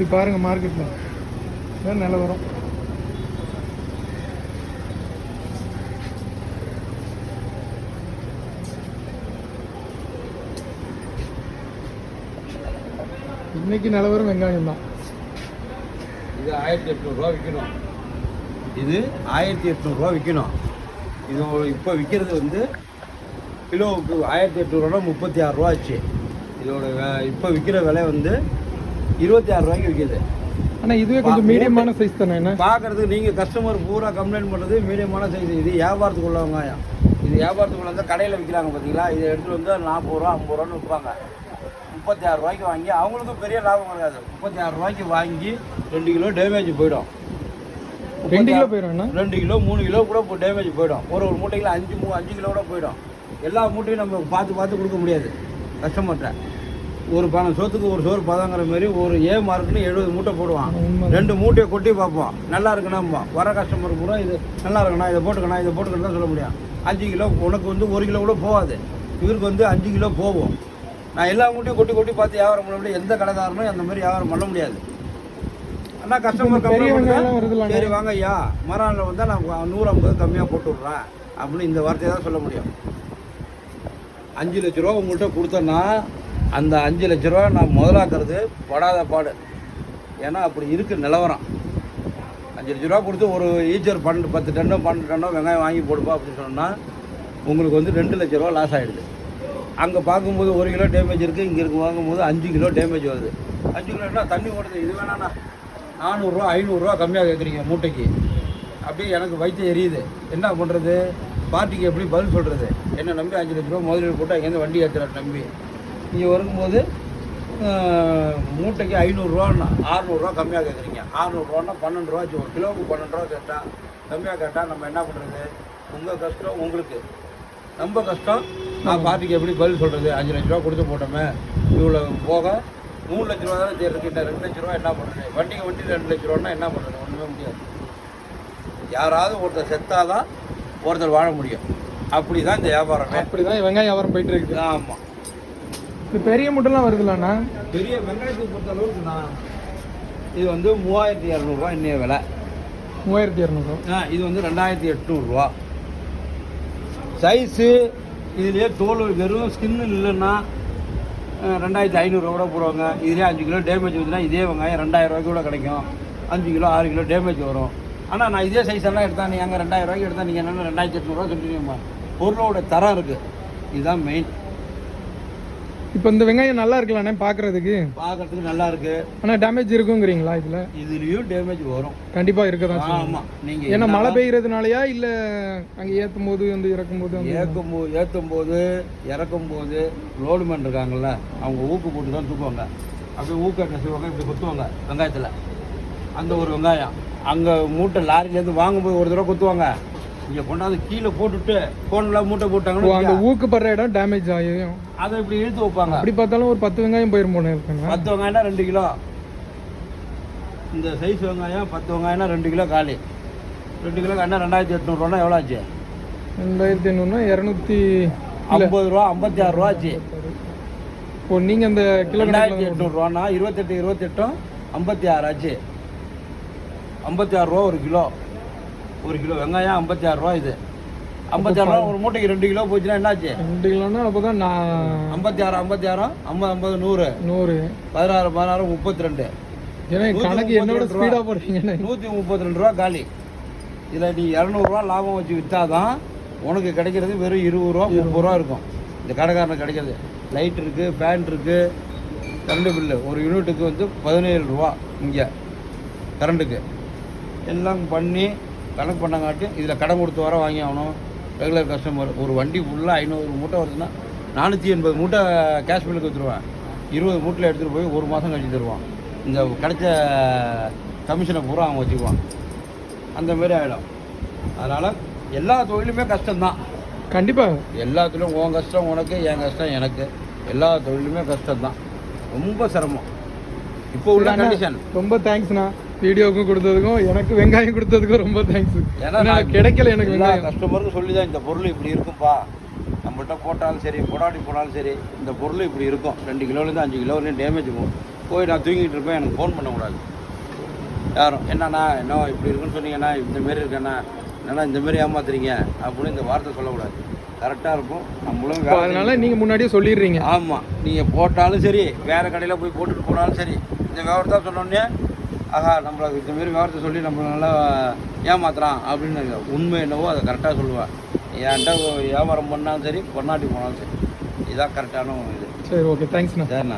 இப்படி பாருங்க மார்க்கெட்டில் இதான் நிலவரம் இன்னைக்கு நிலவரம் வெங்காயம் தான். இது ஆயிரத்தி எட்நூறுரூவா விற்கணும் இது ஆயிரத்தி எட்நூறுரூவா விற்கணும் இது இப்போ விற்கிறது வந்து கிலோவுக்கு ஆயிரத்தி எட்நூறுவா முப்பத்தி ஆறு ரூபா ஆச்சு. இதோட வே- இப்போ விற்கிற விலை வந்து இருபத்தி ஆறு ரூபாய்க்கு விற்கிது ஆனால் இதுவே கொஞ்சம் மீடியமான சைஸ் தானே என்ன பார்க்கறதுக்கு நீங்கள் கஸ்டமர் பூரா கம்ப்ளைண்ட் பண்ணுறது மீடியமான சைஸ் இது வியாபாரத்துக்கு உள்ள வெங்காயம் இது வியாபாரத்துக்குள்ள வந்து கடையில் விற்கிறாங்க பார்த்தீங்களா இதை எடுத்துகிட்டு வந்து நாற்பது ரூபா ஐம்பது ரூபான்னு விற்பாங்க. முப்பத்தி ஆறு ரூபாய்க்கு வாங்கி அவங்களுக்கும் பெரிய லாபம் கிடையாது. முப்பத்தி ஆறு ரூபாய்க்கு வாங்கி ரெண்டு கிலோ டேமேஜ் போயிடும். ரெண்டு கிலோ போயிடும் ரெண்டு கிலோ மூணு கிலோ கூட இப்போ டேமேஜ் போயிடும். ஒரு ஒரு மூட்டையில் அஞ்சு மூ அஞ்சு கிலோ கூட போயிடும். எல்லா மூட்டையும் நம்ம பார்த்து பார்த்து கொடுக்க முடியாது. கஸ்டமர்கிட்ட ஒரு பணம் சோத்துக்கு ஒரு சோறு பதங்கிற மாதிரி ஒரு ஏ மார்க்குன்னு எழுபது மூட்டை போடுவான். ரெண்டு மூட்டையை கொட்டி பார்ப்போம். நல்லா இருக்குன்னா வர கஸ்டமர் பூரா இது நல்லா இருக்குண்ணா இதை போட்டுக்கணும் இதை போட்டுக்கணும் தான் சொல்ல முடியும். அஞ்சு கிலோ உனக்கு வந்து ஒரு கிலோ கூட போகாது. இவருக்கு வந்து அஞ்சு கிலோ போகும். நான் எல்லா மூட்டையும் கொட்டி கொட்டி பார்த்து வியாபாரம் பண்ண முடியாது எந்த கடைக்காரனும் அந்த மாதிரி வியாபாரம் பண்ண முடியாது. ஆனால் கஸ்டமர் கம்மியாக சரி வாங்க ஐயா மறானில் வந்தால் நான் நூறு ஐம்பது கம்மியாக போட்டு விட்றேன் அப்படின்னு இந்த வார்த்தையை தான் சொல்ல முடியும். அஞ்சு லட்ச ரூபா உங்கள்கிட்ட கொடுத்தேன்னா அந்த அஞ்சு லட்ச ரூபா நான் முதலாக்குறது படாத பாடு. ஏன்னா அப்படி இருக்குது நிலவரம். அஞ்சு லட்ச ரூபா கொடுத்து ஒரு ஈச்சர் பன்னெண்டு பத்து டன்னோ பன்னெண்டு டன்னோ வெங்காயம் வாங்கி போடுப்பா அப்படின்னு சொன்னால் உங்களுக்கு வந்து ரெண்டு லட்ச ரூபா லாஸ் ஆகிடுது அங்கே பார்க்கும்போது ஒரு கிலோ டேமேஜ் இருக்குது இங்கே இருக்கு வாங்கும்போது அஞ்சு கிலோ டேமேஜ் வருது. அஞ்சு கிலோனா தண்ணி ஓடுது. இது வேணாண்ணா. நானூறுரூவா ஐநூறுரூவா கம்மியாக கேட்குறீங்க மூட்டைக்கு. அப்படியே எனக்கு வயிற்று எரியுது. என்ன பண்ணுறது பார்ட்டிக்கு எப்படி பதில் சொல்கிறது என்ன நம்பி அஞ்சு லட்ச ரூபா முதலீடு போட்டு அங்கேருந்து வண்டி ஏற்றுறாரு நம்பி? இங்கே வரும்போது மூட்டைக்கு ஐநூறுரூவாண்ணா ஆறுநூறுவா கம்மியாக கேட்குறீங்க ஆறுநூறுவான்னா பன்னெண்டு ரூபா ஒரு கிலோவுக்கு பன்னெண்டு ரூபா கேட்டால் கம்மியாக கேட்டால் நம்ம என்ன பண்ணுறது உங்கள் கஷ்டம் உங்களுக்கு. நம்ம கஷ்டம். நான் பார்ட்டிக்கு எப்படி பதில் சொல்கிறது அஞ்சு லட்ச ரூபா கொடுத்து போட்டோமே. இவ்வளோ போக மூணு லட்ச ரூபா தானே தேர்தல் கிட்ட ரெண்டு லட்ச ரூபா என்ன பண்ணுறது வண்டிக்கு வண்டி ரெண்டு லட்ச ரூபான்னா என்ன பண்ணுறது ஒன்றுமே முடியாது. யாராவது ஒருத்தர் செத்தாதான் ஒருத்தர் வாழ முடியும். அப்படி தான் இந்த வியாபாரமே. அப்படிதான் வெங்காயம் வியாபாரம் போயிட்டு இருக்குது. ஆமாம் இந்த பெரிய முட்டைலாம் வருதுல்லண்ணா பெரிய வெங்காயத்துக்கு பொறுத்த அளவுக்கு நான் இது வந்து மூவாயிரத்தி இரநூறுவா இன்னைய விலை. மூவாயிரத்தி இரநூறு. ஆ, இது வந்து ரெண்டாயிரத்தி எட்நூறுரூவா சைஸு இதுலேயே தோல் வெறும் ஸ்கின்னு இல்லைன்னா ரெண்டாயிரத்தி ஐநூறுரூவா கூட போடுவாங்க. இதுலேயே அஞ்சு கிலோ டேமேஜ் வந்துன்னா இதே வெங்காயம் ரெண்டாயிரம் ரூபாய்க்கு கூட கிடைக்கும். அஞ்சு கிலோ ஆறு கிலோ டேமேஜ் வரும். ஆனால் நான் இதே சைஸ் எல்லாம் எடுத்தா நீங்கள் அங்கே ரெண்டாயிரம் ரூபாய்க்கு எடுத்தா நீங்கள் என்னென்ன ரெண்டாயிரத்தி எட்நூறுவா சொல்லிட்டீங்கம்மா பொருளோட தரம் இருக்குது இதுதான் மெயின் இப்போ இந்த வெங்காயம் நல்லா இருக்கலாண்ணே பார்க்கறதுக்கு பார்க்கறதுக்கு நல்லா இருக்குது ஆனால் டேமேஜ் இருக்குங்கிறீங்களா இதில்? இதுலேயும் டேமேஜ் வரும். கண்டிப்பாக இருக்க தான் ஆமாம் நீங்கள் ஏன்னா மழை பெய்யறதுனாலயா இல்லை அங்கே ஏற்றும் போது வந்து இறக்கும் போது ஏற்றும் போது ஏற்றும் போது இறக்கும் போது ரோடுமேன் இருக்காங்கல்ல அவங்க ஊக்கு போட்டு தான் தூக்குவாங்க. அப்படியே ஊக்க என்ன செய்வாங்க இப்படி குத்துவாங்க வெங்காயத்தில். அந்த ஒரு வெங்காயம். அங்கே மூட்டை லாரிலேருந்து வாங்கும்போது ஒரு தடவை குத்துவாங்க. இங்கே கொண்டாந்து கீழே போட்டுட்டு ஃபோனில் மூட்டை போட்டாங்கன்னா அந்த ஊக்குப்படுற இடம் டேமேஜ் ஆகியும் அதை இப்படி இழுத்து வைப்பாங்க. அப்படி பார்த்தாலும் ஒரு பத்து வெங்காயம் போயிரும் போன இருக்குங்க பத்து வெங்காயம்னா ரெண்டு கிலோ. இந்த சைஸ் வெங்காயம் பத்து வெங்காயம்னா ரெண்டு கிலோ காலி. ரெண்டு கிலோ காட்டினா ரெண்டாயிரத்தி எட்நூறுவானா எவ்வளோ ஆச்சு? ரெண்டாயிரத்தி ஐநூறுனா இரநூத்தி ஐம்பது ரூபா ஐம்பத்தி ஆறு ரூபா ஆச்சு. ஓ நீங்கள் அந்த கிலோ ரெண்டாயிரத்தி எட்நூறுவானா இருபத்தெட்டு இருபத்தெட்டும் ஐம்பத்தி ஆறு ஆச்சு. ஐம்பத்தி ஆறு ரூபா ஒரு கிலோ. ஒரு கிலோ வெங்காயம் ஐம்பத்தி ஆறு ரூபா இது. ஐம்பத்தி ஆறு ரூபா ஒரு மூட்டைக்கு ரெண்டு கிலோ போச்சுன்னா என்னாச்சு? ரெண்டு கிலோனா அப்போ தான் நான் ஐம்பத்தி ஆறு ஐம்பத்தி ஆறும் ஐம்பது ஐம்பது நூறு. நூறு. பதினாறு பதினாறு முப்பத்தி ரெண்டு கணக்கு என்னோட ஸ்பீடாக நூற்றி முப்பத்தி ரெண்டு ரூபா. காலி. இதில் நீ இரநூறுவா லாபம் வச்சு விற்றாதான் உனக்கு கிடைக்கிறது வெறும் இருபது ரூபா முப்பது ரூபா இருக்கும். இந்த கடைக்காரனுக்கு கிடைக்கிறது லைட் இருக்குது ஃபேன் இருக்குது கரண்ட் பில்லு ஒரு யூனிட்டுக்கு வந்து பதினேழு ரூபா இங்கே கரண்ட்டுக்கு எல்லாம் பண்ணி கணக்கு பண்ணங்காட்டி இதில் கடன் கொடுத்து வர வாங்கி ஆகணும். ரெகுலர் கஸ்டமர் ஒரு வண்டி ஃபுல்லாக ஐநூறு மூட்டை வருதுன்னா நானூற்றி எண்பது மூட்டை கேஷ் பில்லுக்கு விற்றுருவேன் இருபது மூட்டையில் எடுத்துகிட்டு போய் ஒரு மாதம் கழிச்சு தருவான். இந்த கிடைச்ச கமிஷனை பூரா அவன் வச்சுக்குவான். அந்த மாதிரி ஆகிடும் அதனால் எல்லா தொழிலுமே கஷ்டம்தான். கண்டிப்பாக எல்லாத்துலேயும் உன் கஷ்டம் உனக்கு என் கஷ்டம் எனக்கு. எல்லா தொழிலுமே கஷ்டம்தான். ரொம்ப சிரமம். இப்போ உள்ள கண்டிஷன் ரொம்ப தேங்க்ஸ்ண்ணா வீடியோவுக்கும் கொடுத்ததுக்கும் எனக்கு வெங்காயம் கொடுத்ததுக்கும் ரொம்ப தேங்க்ஸ் ஏன்னா கிடைக்கல எனக்கு வெங்காயம். கஸ்டமருக்கும் சொல்லி தான் இந்த பொருள் இப்படி இருக்கும்பா. நம்மள்ட்ட போட்டாலும் சரி போடாட்டி போனாலும் சரி இந்த பொருள் இப்படி இருக்கும். ரெண்டு கிலோலேருந்து அஞ்சு கிலோ வரையும் டேமேஜ் போகும். போய் நான் தூங்கிட்டு இருப்பேன் எனக்கு ஃபோன் பண்ணக்கூடாது. யாரும் என்னண்ணா என்ன இப்படி இருக்குன்னு சொன்னீங்கண்ணா இந்த மாரி இருக்கேண்ணா. என்னண்ணா இந்த மாரி ஏமாத்துறீங்க? அப்படின்னு இந்த வார்த்தை சொல்லக்கூடாது. கரெக்டாக இருக்கும். நம்மளும் அதனால நீங்கள் முன்னாடியே சொல்லிடுறீங்க. ஆமாம் நீங்கள் போட்டாலும் சரி வேறு கடையில் போய் போட்டுட்டு போனாலும் சரி இந்த விவரத்தை சொன்னோடனே ஆஹா நம்மளை இந்த மாரி விவரத்தை சொல்லி நம்மளை நல்லா ஏமாத்துறான் அப்படின்னு உண்மை என்னவோ அதை கரெக்டாக சொல்லுவேன் என்கிட்ட வியாபாரம் பண்ணாலும் சரி பொன்னாட்டி போனாலும் சரி. இதான் கரெக்டான இது. சரி ஓகே தேங்க்ஸ்ண்ணா சரிண்ணா.